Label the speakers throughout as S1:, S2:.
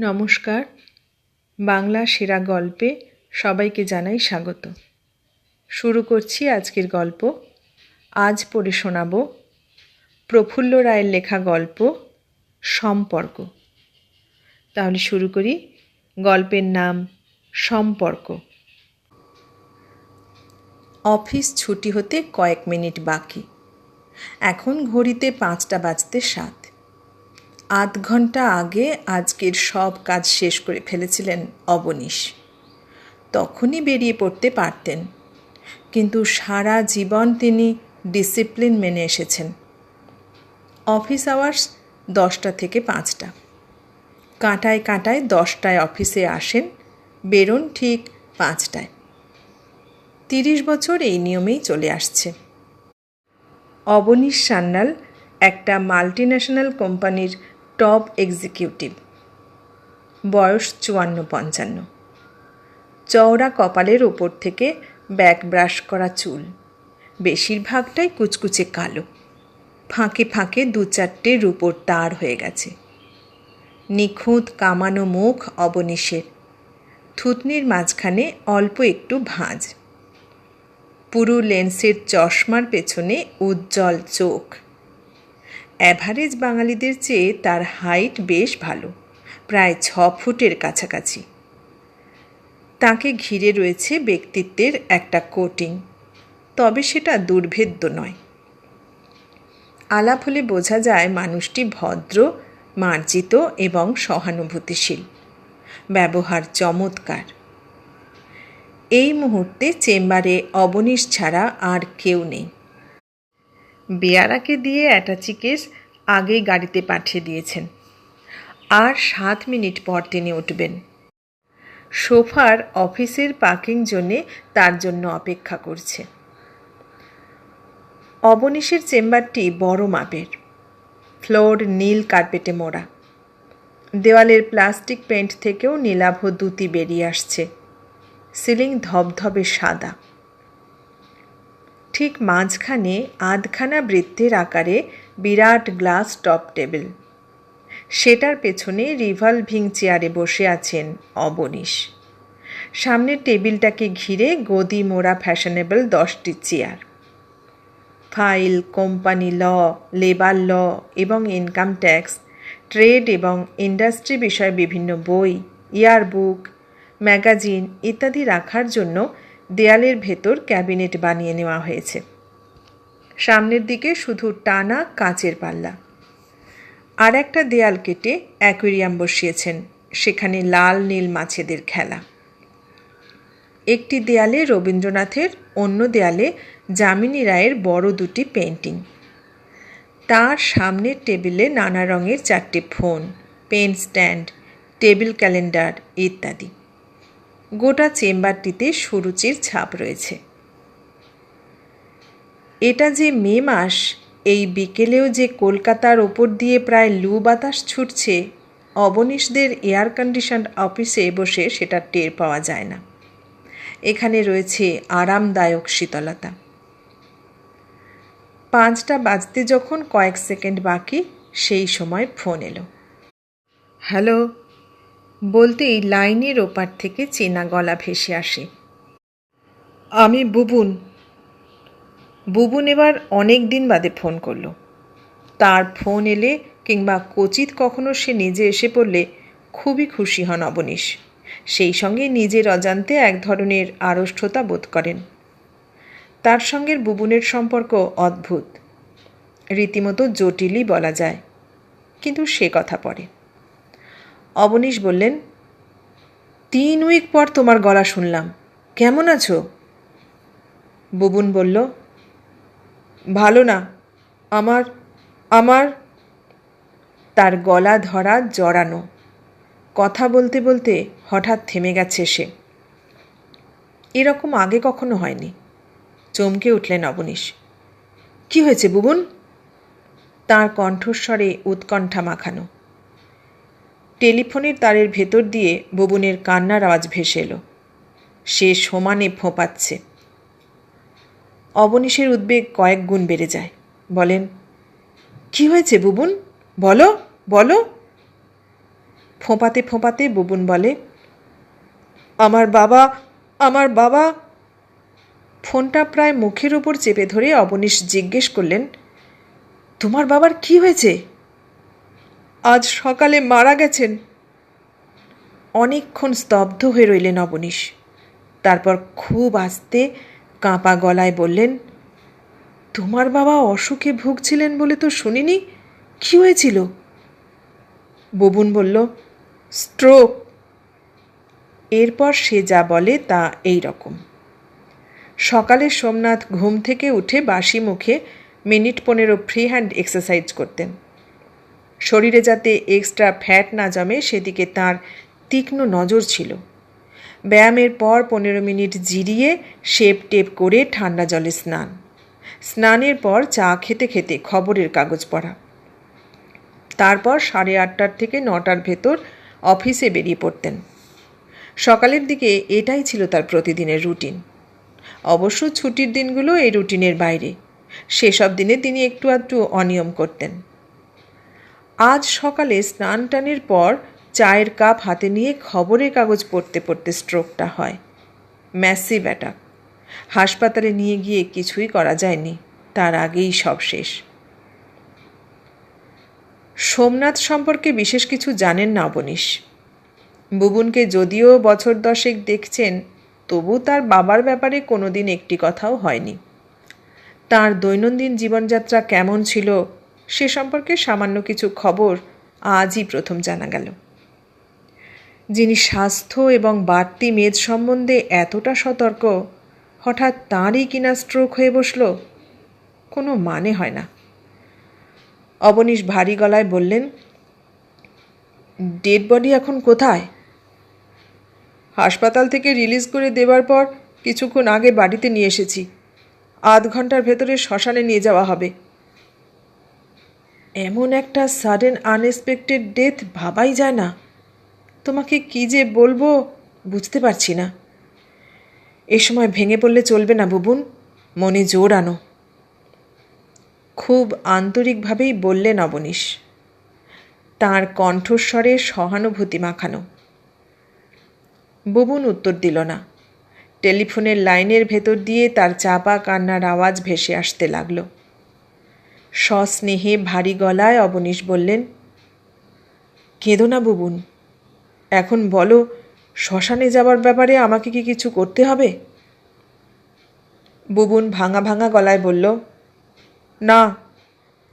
S1: নমস্কার। বাংলা সেরা গল্পে সবাইকে জানাই স্বাগত। শুরু করছি আজকের গল্প। আজ পড়ে শোনাব প্রফুল্ল রায়ের লেখা গল্প সম্পর্ক। তাহলে শুরু করি। গল্পের নাম সম্পর্ক। অফিস ছুটি হতে কয়েক মিনিট বাকি। এখন ঘড়িতে পাঁচটা বাজতে সাত। আধ ঘণ্টা আগে আজকের সব কাজ শেষ করে ফেলেছিলেন অবনীশ। তখনই বেরিয়ে পড়তে পারতেন। কিন্তু সারা জীবন তিনি ডিসিপ্লিন মেনে এসেছেন। অফিস আওয়ার্স দশটা থেকে পাঁচটা। কাঁটায় কাঁটায় দশটায় অফিসে আসেন, বেরোন ঠিক পাঁচটায়। তিরিশ বছর এই নিয়মেই চলে আসছে। অবনীশ সান্যাল একটা মাল্টিন্যাশনাল কোম্পানির টপ এক্সিকিউটিভ। বয়স চুয়ান্ন, পঞ্চান্ন। চওড়া কপালের ওপর থেকে ব্যাক ব্রাশ করা চুল। বেশিরভাগটাই কুচকুচে কালো। ফাঁকে ফাঁকে দু চারটে রূপোর তার হয়ে গেছে। নিখুঁত কামানো মুখ অবনীশের। থুতনির মাঝখানে অল্প একটু ভাঁজ। পুরু লেন্সের চশমার পেছনে উজ্জ্বল চোখ। অ্যাভারেজ বাঙালিদের চেয়ে তার হাইট বেশ ভালো, প্রায় ছ ফুটের কাছাকাছি। তাকে ঘিরে রয়েছে ব্যক্তিত্বের একটা কোটিং তবে সেটা দুর্ভেদ্য নয়। আলাপ হলে বোঝা যায় মানুষটি ভদ্র, মার্জিত এবং সহানুভূতিশীল। ব্যবহার চমৎকার। এই মুহূর্তে চেম্বারে অবনীশ ছাড়া আর কেউ নেই। বেয়ারাকে দিয়ে অ্যাটাচি কেস আগেই গাড়িতে পাঠিয়ে দিয়েছেন। আর সাত মিনিট পর তিনি উঠবেন। সোফার অফিসের পার্কিং জন্যে তার জন্য অপেক্ষা করছে। অবনীশের চেম্বারটি বড় মাপের। ফ্লোর নীল কার্পেটে মোড়া। দেওয়ালের প্লাস্টিক পেন্ট থেকেও নীলাভ দুতি বেরিয়ে আসছে। সিলিং ধবধবে সাদা। ঠিক মাঝখানে আধখানা বৃত্তের আকারে বিরাট গ্লাস টপ টেবিল। সেটার পেছনে রিভলভিং চেয়ারে বসে আছেন অবনীশ। সামনের টেবিলটাকে ঘিরে গদি মোড়া ফ্যাশনেবল দশটি chair. File, company law, labour law এবং ইনকাম ট্যাক্স, ট্রেড এবং ইন্ডাস্ট্রি বিষয়ে বিভিন্ন বই, ইয়ারবুক, ম্যাগাজিন ইত্যাদি রাখার জন্য দেয়ালের ভেতর ক্যাবিনেট বানিয়ে নেওয়া হয়েছে। সামনের দিকে শুধু টানা কাঁচের পাল্লা। আর একটা দেয়াল কেটে অ্যাকুয়ারিয়াম বসিয়েছেন, সেখানে লাল নীল মাছেদের খেলা। একটি দেয়ালে রবীন্দ্রনাথের, অন্য দেয়ালে যামিনী রায়ের বড় দুটি পেন্টিং তার সামনের টেবিলে নানা রঙের চারটে phone, pen stand, table calendar ইত্যাদি। গোটা চেম্বারটিতে সুরুচির ছাপ রয়েছে। এটা যে মে মাস, এই বিকেলেও যে কলকাতার ওপর দিয়ে প্রায় লু বাতাস ছুটছে, অবনীশদের এয়ার কন্ডিশন অফিসে বসে সেটা টের পাওয়া যায় না। এখানে রয়েছে আরামদায়ক শীতলতা। পাঁচটা বাজতে যখন কয়েক সেকেন্ড বাকি, সেই সময় ফোন এলো। হ্যালো বলতেই লাইনের ওপার থেকে চেনা গলা ভেসে আসে। আমি বুবুন। বুবুন এবার অনেক দিন বাদে ফোন করল। তার ফোন এলে কিংবা কচিত কখনো সে নিজে এসে পড়লে খুবই খুশি হন অবনীশ। সেই সঙ্গে নিজের অজান্তে এক ধরনের আড়ষ্ঠতা বোধ করেন। তার সঙ্গে বুবুনের সম্পর্ক অদ্ভুত। রীতিমতো জটিলই বলা যায়। কিন্তু সে কথা পরে অবনীশ বললেন, তিন উইক পর তোমার গলা শুনলাম। কেমন আছো? বুবুন বলল, ভালো না। আমার আমার তার গলা ধরা জড়ানো। কথা বলতে বলতে হঠাৎ থেমে গেছে সে। এরকম আগে কখনো হয়নি। চমকে উঠলেন অবনীশ, কি হয়েছে বুবুন? তার কণ্ঠস্বরে উৎকণ্ঠা মাখানো। টেলিফোনের তারের ভেতর দিয়ে বুবুনের কান্নার আওয়াজ ভেসে এলো। সে সমানে ফোঁপাচ্ছে। অবনীশের উদ্বেগ কয়েক গুণ বেড়ে যায়। বলেন, কি হয়েছে বুবুন? বলো বলো। ফোঁপাতে ফোঁপাতে বুবুন বলে, আমার বাবা আমার বাবা। ফোনটা প্রায় মুখের ওপর চেপে ধরে অবনীশ জিজ্ঞেস করলেন, তোমার বাবার কি হয়েছে? আজ সকালে মারা গেছেন। অনেকক্ষণ স্তব্ধ হয়ে রইলেন অবনীশ। তারপর খুব আস্তে কাঁপা গলায় বললেন, তোমার বাবা অসুখে ভুগছিলেন বলে তো শুনিনি? কি হয়েছিল? ববুন বলল, স্ট্রোক। এরপর সে যা বলে তা এই রকম। সকালে সোমনাথ ঘুম থেকে উঠে বাসি মুখে মিনিট পনেরো ফ্রি হ্যান্ড এক্সারসাইজ করতেন। শরীরে যাতে এক্সট্রা ফ্যাট না জমে সেদিকে তার তীক্ষ্ণ নজর ছিল। ব্যায়ামের পর পনেরো মিনিট জিরিয়ে শেপ টেপ করে ঠান্ডা জলে স্নান। স্নানের পর চা খেতে খেতে খবরের কাগজ পড়া। তারপর সাড়ে আটটার থেকে নটার ভেতর অফিসে বেরিয়ে পড়তেন। সকালের দিকে এটাই ছিল তার প্রতিদিনের রুটিন অবশ্য ছুটির দিনগুলো এই রুটিনের বাইরে। সেসব দিনে তিনি একটু আধটু অনিয়ম করতেন। আজ সকালে স্নান টানের পর চায়ের কাপ হাতে নিয়ে খবরের কাগজ পড়তে পড়তে স্ট্রোকটা হয়। ম্যাসিভ অ্যাটাক হাসপাতালে নিয়ে গিয়ে কিছুই করা যায়নি। তার আগেই সব শেষ। সোমনাথ সম্পর্কে বিশেষ কিছু জানেন না অবনীশ। বুবুনকে যদিও বছর দশেক দেখছেন, তবু তার বাবার ব্যাপারে কোনোদিন একটি কথাও হয়নি। তার দৈনন্দিন জীবনযাত্রা কেমন ছিল সে সম্পর্কে সামান্য কিছু খবর আজই প্রথম জানা গেল। যিনি স্বাস্থ্য এবং বাড়তি মেদ সম্বন্ধে এতটা সতর্ক, হঠাৎ তাঁরই কিনা স্ট্রোক হয়ে বসল, কোনো মানে হয় না। অবনীশ ভারী গলায় বললেন ডেড বডি এখন কোথায়? হাসপাতাল থেকে রিলিজ করে দেবার পর কিছুক্ষণ আগে বাড়িতে নিয়ে এসেছি। আধ ঘণ্টার ভেতরে শ্মশানে নিয়ে যাওয়া হবে। এমন একটা সাডেন আনএক্সপেক্টেড ডেথ ভাবাই যায় না। তোমাকে কি যে বলব বুঝতে পারছি না। এ সময় ভেঙে পড়লে চলবে না বুবুন, মনে জোর আনো। খুব আন্তরিকভাবেই বললেন অবনীশ তাঁর কণ্ঠস্বরে সহানুভূতি মাখানো। বুবুন উত্তর দিল না। টেলিফোনের লাইনের ভেতর দিয়ে তার চাপা কান্নার আওয়াজ ভেসে আসতে লাগল। সস্নেহে ভারী গলায় অবনীশ বললেন, কেঁদো না বুবুন। এখন বলো, শ্মশানে যাবার ব্যাপারে আমাকে কি কিছু করতে হবে? বুবুন ভাঙা ভাঙা গলায় বলল, না,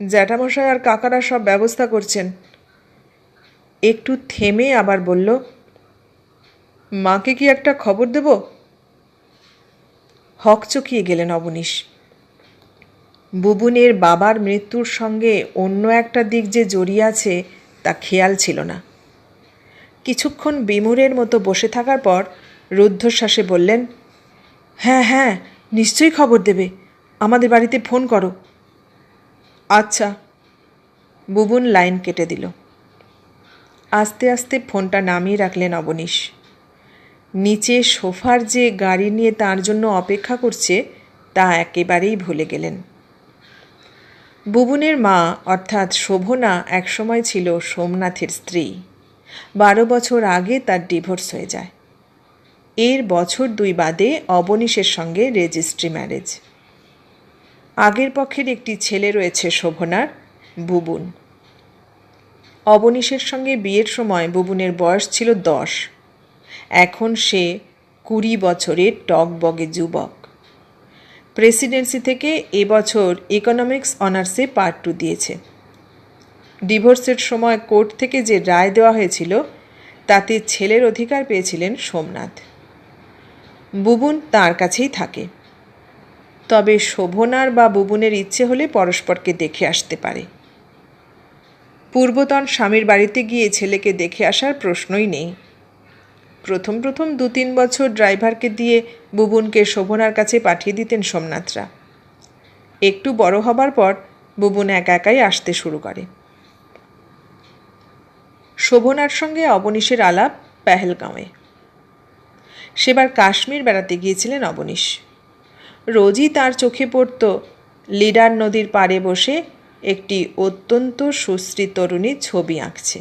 S1: জ্যাঠামশাই আর কাকারা সব ব্যবস্থা করছেন। একটু থেমে আবার বলল, মাকে কি একটা খবর দেব? হক চকিয়ে গেলেন অবনীশ। বুবুনের বাবার মৃত্যুর সঙ্গে অন্য একটা দিক যে জড়িয়ে আছে, তা খেয়াল ছিল না। কিছুক্ষণ বিমুরের মতো বসে থাকার পর রুদ্ধশ্বাসে বললেন হ্যাঁ হ্যাঁ নিশ্চয়ই খবর দেবে। আমাদের বাড়িতে ফোন করো। আচ্ছা। বুবুন লাইন কেটে দিল। আস্তে আস্তে ফোনটা নামিয়ে রাখলেন অবনীশ। নিচে সোফার যে গাড়ি নিয়ে তার জন্য অপেক্ষা করছে, তা একেবারেই ভুলে গেলেন। বুবুনের মা, অর্থাৎ শোভনা, একসময় ছিল সোমনাথের স্ত্রী। বারো বছর আগে তার ডিভোর্স হয়ে যায়। এর বছর দুই বাদে অবনীশের সঙ্গে রেজিস্ট্রি ম্যারেজ। আগের পক্ষের একটি ছেলে রয়েছে শোভনার, বুবুন। অবনীশের সঙ্গে বিয়ের সময় বুবুনের বয়স ছিল দশ। এখন সে কুড়ি বছরের টকবগে যুবক। প্রেসিডেন্সি থেকে এবছর ইকোনমিক্স অনার্সে পার্ট টু দিয়েছে। ডিভোর্সের সময় কোর্ট থেকে যে রায় দেওয়া হয়েছিল, তাতে ছেলের অধিকার পেয়েছিলেন সোমনাথ। বুবুন তার কাছেই থাকে। তবে শোভনার বা বুবুনের ইচ্ছে হলে পরস্পরকে দেখে আসতে পারে। পূর্বতন স্বামীর বাড়িতে গিয়ে ছেলেকে দেখে আসার প্রশ্নই নেই। প্রথম প্রথম দু তিন বছর ড্রাইভারকে দিয়ে বুবুনকে শোভনার কাছে পাঠিয়ে দিতেন সোমনাথরা। একটু বড় হবার পর বুবুন একা একাই আসতে শুরু করে। শোভনার সঙ্গে অবনীশের আলাপ পেহেলগাঁওয়ে। সেবার কাশ্মীর বেড়াতে গিয়েছিলেন অবনীশ। রোজই তার চোখে পড়ত লিডার নদীর পাড়ে বসে একটি অত্যন্ত সুশ্রী তরুণী ছবি আঁকছে।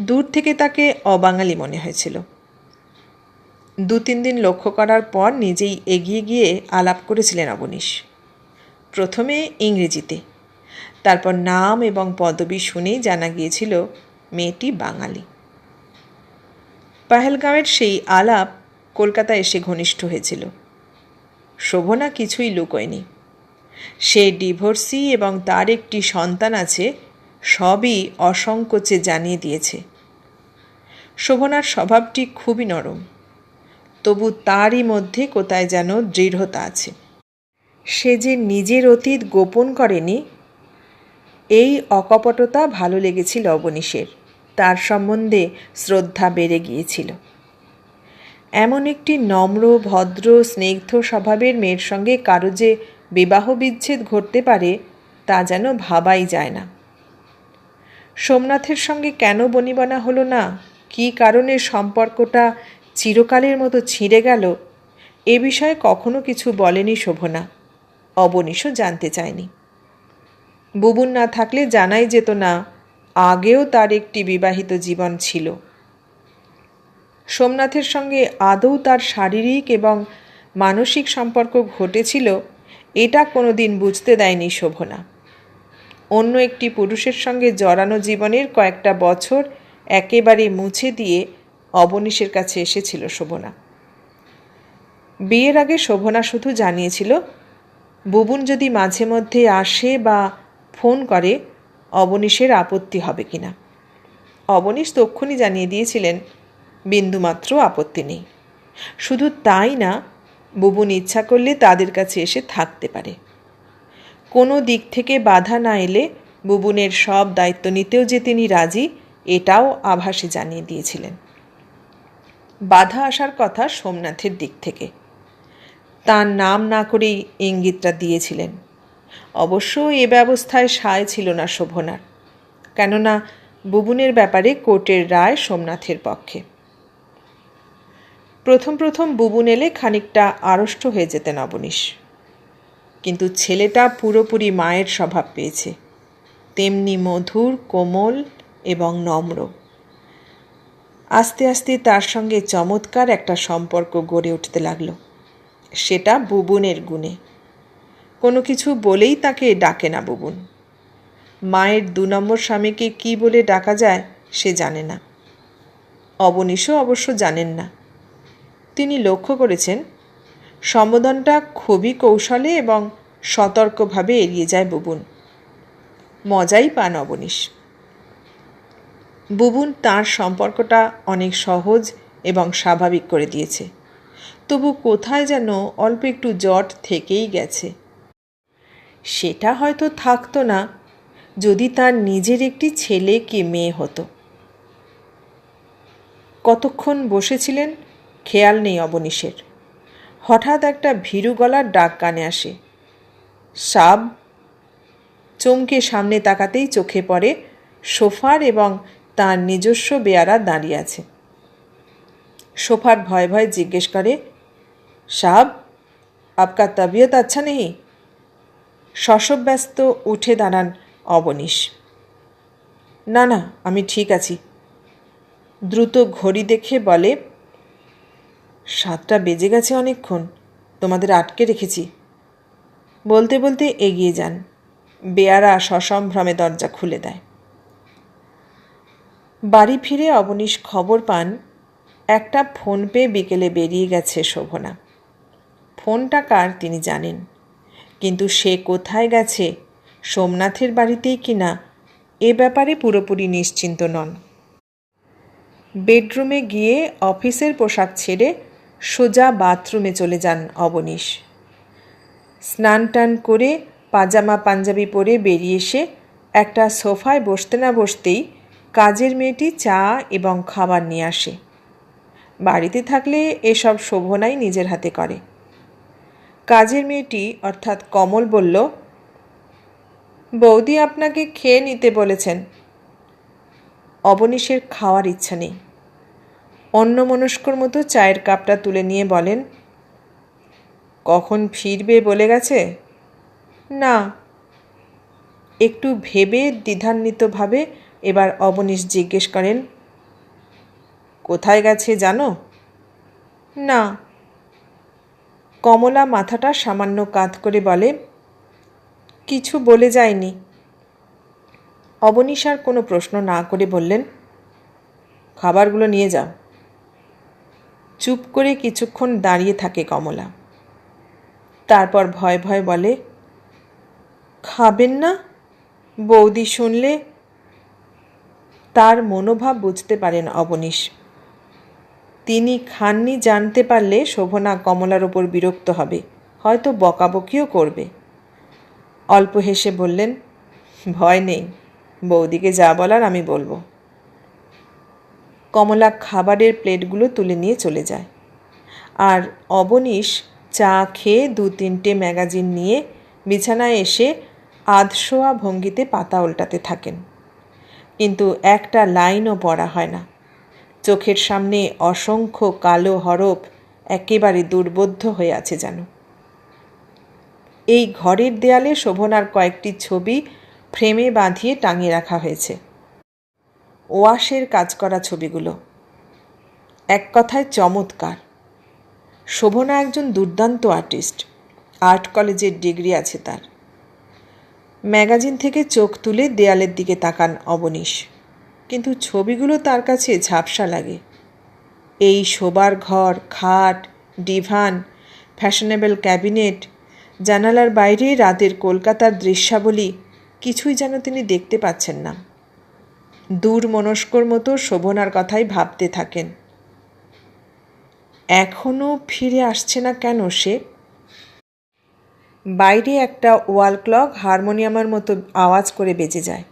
S1: দূর থেকে তাকে অবাঙালি মনে হয়েছিল। দু তিন দিন লক্ষ্য করার পর নিজেই এগিয়ে গিয়ে আলাপ করেছিলেন অবনীশ। প্রথমে ইংরেজিতে। তারপর নাম এবং পদবি শুনেই জানা গিয়েছিল মেয়েটি বাঙালি। পাহেলগাঁওয়ের সেই আলাপ কলকাতা এসে ঘনিষ্ঠ হয়েছিল। শোভনা কিছুই লুকোয়নি। সে ডিভোর্সি এবং তার একটি সন্তান আছে সবই অসংকোচে জানিয়ে দিয়েছে। শোভনার স্বভাবটি খুবই নরম। তবু তারই মধ্যে কোথায় যেন দৃঢ়তা আছে। সে যে নিজের অতীত গোপন করেনি, এই অকপটতা ভালো লেগেছিল অবনীশের। তার সম্বন্ধে শ্রদ্ধা বেড়ে গিয়েছিল। এমন একটি নম্র, ভদ্র, স্নিগ্ধ স্বভাবের মেয়ের সঙ্গে কারও যে বিবাহ বিচ্ছেদ ঘটতে পারে, তা যেন ভাবাই যায় না। সোমনাথের সঙ্গে কেন বনিবনা হলো না? কী কারণে সম্পর্কটা চিরকালের মতো ছিঁড়ে গেল? এ বিষয়ে কখনো কিছু বলেনি শোভনা। অবনীশও জানতে চায়নি। বুবুন না থাকলে জানাই যেত না, আগেও তার একটি বিবাহিত জীবন ছিল। সোমনাথের সঙ্গে আদৌ তার শারীরিক এবং মানসিক সম্পর্ক ঘটেছিল, এটা কোনো দিন বুঝতে দেয়নি শোভনা। অন্য একটি পুরুষের সঙ্গে জড়ানো জীবনের কয়েকটা বছর একেবারে মুছে দিয়ে অবনীশের কাছে এসেছিল শোভনা। বিয়ের আগে শোভনা শুধু জানিয়েছিল, বুবুন যদি মাঝে মধ্যে আসে বা ফোন করে, অবনীশের আপত্তি হবে কিনা? অবনীশ তক্ষুনি জানিয়ে দিয়েছিলেন, বিন্দুমাত্র আপত্তি নেই। শুধু তাই না, বুবুন ইচ্ছা করলে তাদের কাছে এসে থাকতে পারে। কোনো দিক থেকে বাধা না এলে বুবুনের সব দায়িত্ব নিতেও যে তিনি রাজি, এটাও আভাসে জানিয়ে দিয়েছিলেন। বাধা আসার কথা সোমনাথের দিক থেকে। তার নাম না করেই ইঙ্গিতটা দিয়েছিলেন। অবশ্য এ ব্যবস্থায় সায় ছিল না শোভনার, কেননা বুবুনের ব্যাপারে কোর্টের রায় সোমনাথের পক্ষে। প্রথম প্রথম বুবুন এলে খানিকটা আড়ষ্ট হয়ে যেতেন অবনীশ। কিন্তু ছেলেটা পুরোপুরি মায়ের স্বভাব পেয়েছে। তেমনি মধুর, কোমল এবং নম্র। আস্তে আস্তে তার সঙ্গে চমৎকার একটা সম্পর্ক গড়ে উঠতে লাগল। সেটা বুবুনের গুণে। কোনো কিছু বলেই তাকে ডাকে না বুবুন। মায়ের দু নম্বর স্বামীকে কি বলে ডাকা যায় সে জানে না। অবনীশও অবশ্য জানেন না। তিনি লক্ষ্য করেছেন সম্বোধনটা খুবই কৌশলে এবং সতর্কভাবে এড়িয়ে যায় বুবুন। মজাই পান অবনীশ। বুবুন তার সম্পর্কটা অনেক সহজ এবং স্বাভাবিক করে দিয়েছে। তবু কোথায় যেন অল্প একটু জট থেকেই গেছে। সেটা হয়তো থাকতো না যদি তার নিজের একটি ছেলে কি মেয়ে হতো। কতক্ষণ বসেছিলেন খেয়াল নেই অবনীশের। হঠাৎ একটা ভীরু গলার ডাক কানে আসে। সাব চমকে সামনে তাকাতেই চোখে পড়ে সোফার এবং তার নিজস্ব বেয়ারা দাঁড়িয়ে আছে। সোফার ভয় ভয় জিজ্ঞেস করে, সাব, আপকা তবিয়ত আচ্ছা নেই? শশব্যস্ত উঠে দাঁড়ান অবনীশ। না না, আমি ঠিক আছি। দ্রুত ঘড়ি দেখে বলে সাতটা বেজে গেছে অনেকক্ষণ, তোমাদের আটকে রেখেছি। বলতে বলতে এগিয়ে যান। বেয়ারা সসম্ভ্রমে দরজা খুলে দেয়। বাড়ি ফিরে অবনীশ খবর পান, একটা ফোন পেয়ে বিকেলে বেরিয়ে গেছে শোভনা। ফোনটা কার তিনি জানেন, কিন্তু সে কোথায় গেছে, সোমনাথের বাড়িতেই কি না, এ ব্যাপারে পুরোপুরি নিশ্চিন্ত নন। বেডরুমে গিয়ে অফিসের পোশাক ছেড়ে সোজা বাথরুমে চলে যান অবনীশ। স্নান টান করে পাজামা পাঞ্জাবি পরে বেরিয়ে এসে একটা সোফায় বসতে না বসতেই কাজের মেয়েটি চা এবং খাবার নিয়ে আসে। বাড়িতে থাকলে এসব শোভনাই নিজের হাতে করে। কাজের মেয়েটি অর্থাৎ কমল বলল, বৌদি আপনাকে খেয়ে নিতে বলেছেন। অবনীশের খাওয়ার ইচ্ছা নেই। অন্য মনস্কর মতো চায়ের কাপটা তুলে নিয়ে বলেন, কখন ফিরবে বলে গেছে? না। একটু ভেবে দ্বিধান্বিতভাবে এবার অবনীশ জিজ্ঞেস করেন, কোথায় গেছে জানো? না। কমলা মাথাটা সামান্য কাত করে বলে, কিছু বলে যায়নি। অবনীশার কোনো প্রশ্ন না করে বললেন, খাবারগুলো নিয়ে যাও। চুপ করে কিছুক্ষণ দাঁড়িয়ে থাকে কমলা। তারপর ভয় ভয় বলে, খাবেন না? বৌদি শুনলে তার মনোভাব বুঝতে পারেন অবনীশ। তিনি খাননি জানতে পারলে শোভনা কমলার ওপর বিরক্ত হবে, হয়তো বকাবকিও করবে। অল্প হেসে বললেন, ভয় নেই, বৌদিকে যা বলার আমি বলব। কমলা খাবারের প্লেটগুলো তুলে নিয়ে চলে যায়। আর অবনীশ চা খেয়ে দু তিনটে ম্যাগাজিন নিয়ে বিছানায় এসে আধশোয়া ভঙ্গিতে পাতা উল্টাতে থাকেন। কিন্তু একটা লাইনও পড়া হয় না। চোখের সামনে অসংখ্য কালো হরফ একেবারে দুর্বোধ্য হয়ে আছে যেন। এই ঘরের দেয়ালে শোভনার কয়েকটি ছবি ফ্রেমে বাঁধিয়ে টাঙিয়ে রাখা হয়েছে। ওয়াশের কাজ করা ছবিগুলো। এক কথায় চমৎকার। শোভনা একজন দুর্দান্ত আর্টিস্ট। আর্ট কলেজের ডিগ্রি আছে তার। ম্যাগাজিন থেকে চোখ তুলে দেয়ালের দিকে তাকান অবনীশ। কিন্তু ছবিগুলো তার কাছে ঝাপসা লাগে। এই শোবার ঘর, খাট, ডিভান, ফ্যাশনেবল ক্যাবিনেট, জানালার বাইরে রাতের কলকাতার দৃশ্যাবলী, কিছুই যেন তিনি দেখতে পাচ্ছেন না। দূর মনস্কর মতো শোভনার কথাই ভাবতে থাকেন। এখনও ফিরে আসছে না কেন সে? বাইরে একটা ওয়াল ক্লক হারমোনিয়ামের মতো আওয়াজ করে বেজে যায়।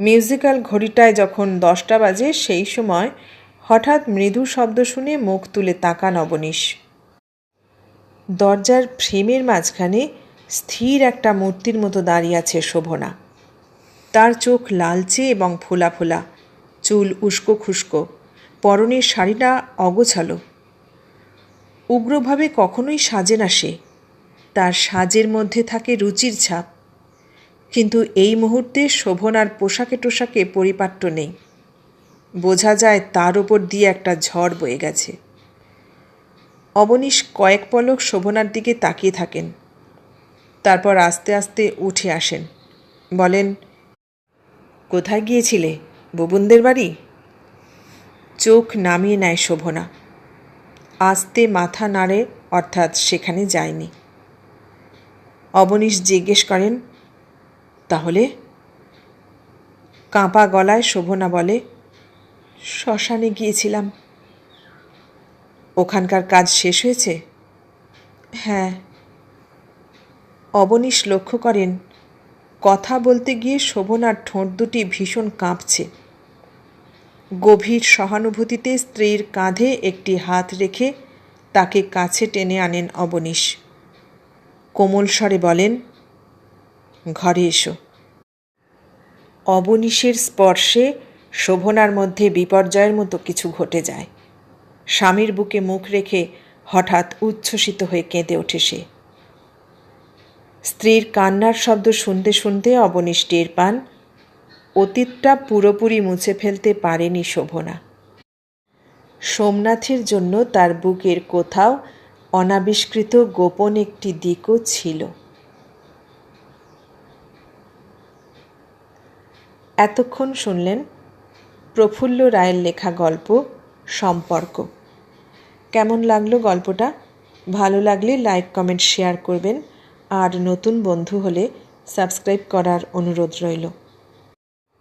S1: মিউজিক্যাল ঘড়িটায় যখন দশটা বাজে, সেই সময় হঠাৎ মৃদু শব্দ শুনে মুখ তুলে তাকান অবনীশ। দরজার ফ্রেমের মাঝখানে স্থির একটা মূর্তির মতো দাঁড়িয়ে আছে শোভনা। তার চোখ লালচে এবং ফোলা ফোলা, চুল উস্কো খুস্কো, পরনের শাড়িটা অগোছালো। উগ্রভাবে কখনোই সাজে না সে, তার সাজের মধ্যে থাকে রুচির ছাপ। কিন্তু এই মুহূর্তে শোভনার পোশাকে টোশাকে পরিপাট্য নেই। বোঝা যায় তার ওপর দিয়ে একটা ঝড় বয়ে গেছে। অবনীশ কয়েক পলক শোভনার দিকে তাকিয়ে থাকেন। তারপর আস্তে আস্তে উঠে আসেন। বলেন কোথায় গিয়েছিলে? ববুনদের বাড়ি? চোখ নামিয়ে নেয় শোভনা। আস্তে মাথা নাড়ে, অর্থাৎ সেখানে যায়নি। অবনীশ জিজ্ঞেস করেন, তাহলে? কাঁপা গলায় শোভনা বলে, শ্মশানে গিয়েছিলাম। ওখানকার কাজ শেষ হয়েছে? হ্যাঁ। অবনীশ লক্ষ্য করেন কথা বলতে গিয়ে শোভনার ঠোঁট দুটি ভীষণ কাঁপছে। গভীর সহানুভূতিতে স্ত্রীর কাঁধে একটি হাত রেখে তাকে কাছে টেনে আনেন অবনীশ। কোমল স্বরে বলেন, ঘরে এসো। অবনীশের স্পর্শে শোভনার মধ্যে বিপর্যয়ের মতো কিছু ঘটে যায়। স্বামীর বুকে মুখ রেখে হঠাৎ উচ্ছ্বসিত হয়ে কেঁদে ওঠে সে। স্ত্রীর কান্নার শব্দ শুনতে শুনতে অবনীশ টের পান। অতীতটা পুরোপুরি মুছে ফেলতে পারেনি শোভনা। সোমনাথের জন্য তার বুকের কোথাও অনাবিষ্কৃত গোপন একটি দিকও ছিল। এতক্ষণ শুনলেন প্রফুল্ল রায়ের লেখা গল্প, সম্পর্ক। কেমন লাগল গল্পটা? ভালো লাগলে লাইক, কমেন্ট, শেয়ার করবেন। আর নতুন বন্ধু হলে সাবস্ক্রাইব করার অনুরোধ রইল।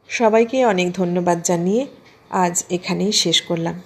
S1: সবাইকে অনেক ধন্যবাদ জানিয়ে আজ এখানেই শেষ করলাম।